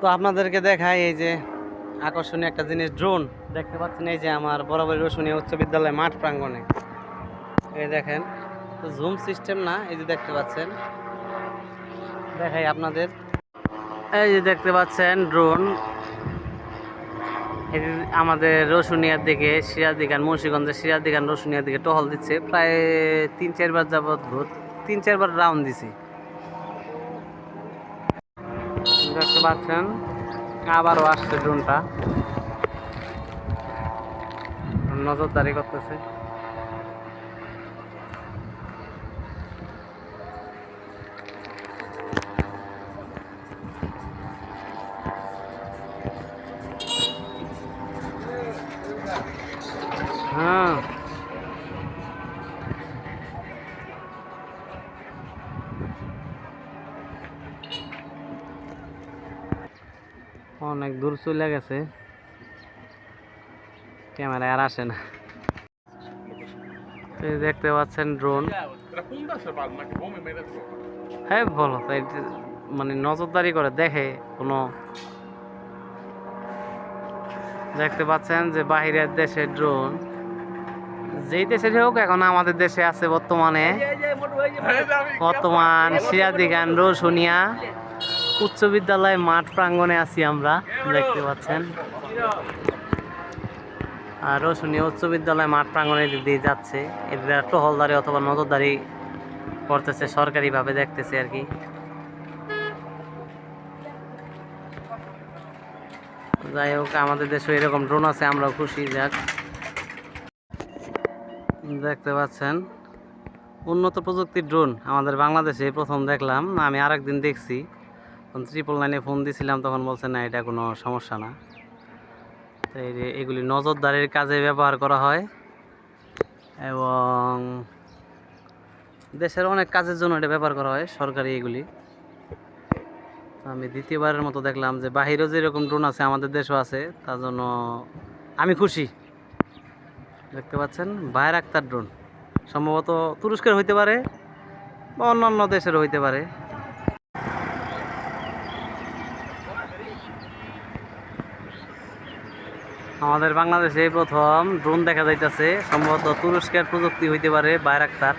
তো আপনাদেরকে দেখাই এই যে আকর্ষণীয় একটা জিনিস ড্রোন দেখতে পাচ্ছেন এই যে আমার বরাবর রসুনিয়া উচ্চ বিদ্যালয় মাঠ প্রাঙ্গণে। এই দেখেন, তো জুম সিস্টেম না, এই যে দেখতে পাচ্ছেন। দেখাই আপনাদের। এই যে দেখতে পাচ্ছেন ড্রোন এটি আমাদের রসুনিয়ার দিকে সিরাজদিঘান মুন্সিগঞ্জের সিরাজদিঘান রসুনিয়ার দিকে টহল দিচ্ছে। প্রায় তিন চারবার যাবৎ তিন চারবার রাউন্ড দিছি দেখতে পাচ্ছেন। আবারও আসছে ড্রোনটা। নজরদারি করতেছে। হ্যাঁ অনেক দূর চলে গেছে। ক্যামেরা আর আসে না। দেখতে পাচ্ছেন ড্রোন. হ্যাঁ বলো তাই মানে নজরদারি করে, দেখে কোনো। দেখতে পাচ্ছেন যে বাহিরের দেশের ড্রোন যেই দেশের হোক, এখন আমাদের দেশে আছে বর্তমানে। বর্তমান সিরাদিগান রোশনিয়া উচ্চ বিদ্যালয় মাঠ প্রাঙ্গণে আছি আমরা, দেখতে পাচ্ছেন। আর রোশনিয়া উচ্চ বিদ্যালয় মাঠ প্রাঙ্গণে দিক দিয়ে যাচ্ছে। এদের টহলদারি অথবা নজরদারি করতেছে, সরকারিভাবে দেখতেছে আর কি। যাই হোক, আমাদের দেশে এরকম ড্রোন আছে, আমরাও খুশি, যাক। দেখতে পাচ্ছেন, উন্নত প্রযুক্তির ড্রোন আমাদের বাংলাদেশে প্রথম দেখলাম, আমি আরেকদিন দেখছি। তখন ট্রিপল নাইনে ফোন দিছিলাম, তখন বলছে, না, এটা কোনো সমস্যা না। তো এগুলি নজরদারির কাজে ব্যবহার করা হয়। এবং দেশের অনেক কাজের জন্য এটা ব্যবহার করা হয়, সরকারি এগুলি। আমি দ্বিতীয়বারের মতো দেখলাম যে, বাহিরেও যেরকম ড্রোন আছে, আমাদের দেশও আছে, তার জন্য আমি খুশি। দেখতে পাচ্ছেন বাইর আক্তার ড্রোন সম্ভবত তুরস্কের হইতে পারে, বা অন্যান্য দেশের হইতে পারে। আমাদের বাংলাদেশে প্রথম ড্রোন দেখা যাইতেছে। সম্ভবত তুরস্কের প্রযুক্তি হইতে পারে বাইর আক্তার